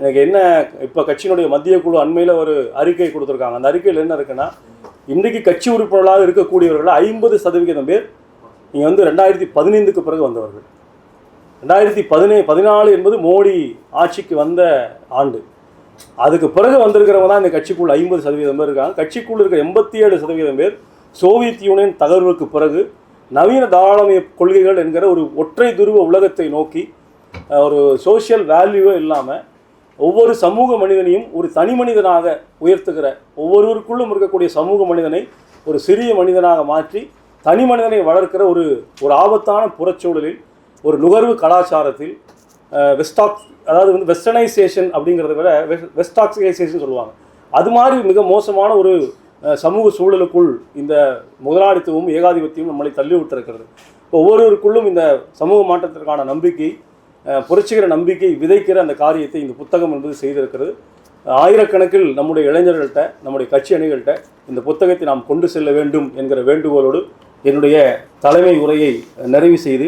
எனக்கு என்ன இப்போ கட்சியினுடைய மத்திய குழு அண்மையில் ஒரு அறிக்கை கொடுத்துருக்காங்க. அந்த அறிக்கையில் என்ன இருக்குன்னா இன்றைக்கு கட்சி உறுப்பினர்களாக இருக்கக்கூடியவர்கள் ஐம்பது சதவிகிதம் பேர் நீங்கள் வந்து ரெண்டாயிரத்தி பதினைந்துக்கு பிறகு வந்தவர்கள். ரெண்டாயிரத்தி பதினே பதினாலு என்பது மோடி ஆட்சிக்கு வந்த ஆண்டு. அதுக்கு பிறகு வந்திருக்கிறவங்க தான் இந்த கட்சிக்குள்ள ஐம்பது சதவீதம் பேர் இருக்காங்க. கட்சிக்குள்ள இருக்கிற எண்பத்தி ஏழு சதவீதம் பேர் சோவியத் யூனியன் தகர்வுக்கு பிறகு நவீன தாராளமய கொள்கைகள் என்கிற ஒரு ஒற்றை துருவ உலகத்தை நோக்கி ஒரு சோஷியல் வேல்யூவே இல்லாமல் ஒவ்வொரு சமூக மனிதனையும் ஒரு தனி மனிதனாக உயர்த்துகிற ஒவ்வொருவருக்குள்ளும் இருக்கக்கூடிய சமூக மனிதனை ஒரு சிறிய மனிதனாக மாற்றி தனி மனிதனை வளர்க்கிற ஒரு ஒரு ஆபத்தான புறச்சூழலில் ஒரு நுகர்வு கலாச்சாரத்தில் வெஸ்டாக் அதாவது வந்து வெஸ்டர்னைசேஷன் அப்படிங்கிறத விட வெஸ்டாக்சிகைசேஷன் சொல்லுவாங்க. அது மாதிரி மிக மோசமான ஒரு சமூக சூழலுக்குள் இந்த முதலாளித்துவமும் ஏகாதிபத்தியமும் நம்மளை தள்ளி விட்டிருக்கிறது. இப்போ ஒவ்வொருவருக்குள்ளும் இந்த சமூக மாற்றத்திற்கான நம்பிக்கை புரட்சிகர நம்பிக்கை விதைக்கிற அந்த காரியத்தை இந்த புத்தகம் என்பது செய்திருக்கிறது. ஆயிரக்கணக்கில் நம்முடைய இளைஞர்கள்ட்ட நம்முடைய கட்சி அணிகள்கிட்ட இந்த புத்தகத்தை நாம் கொண்டு செல்ல வேண்டும் என்கிற வேண்டுகோளோடு என்னுடைய தலைமை உரையை நிறைவு செய்து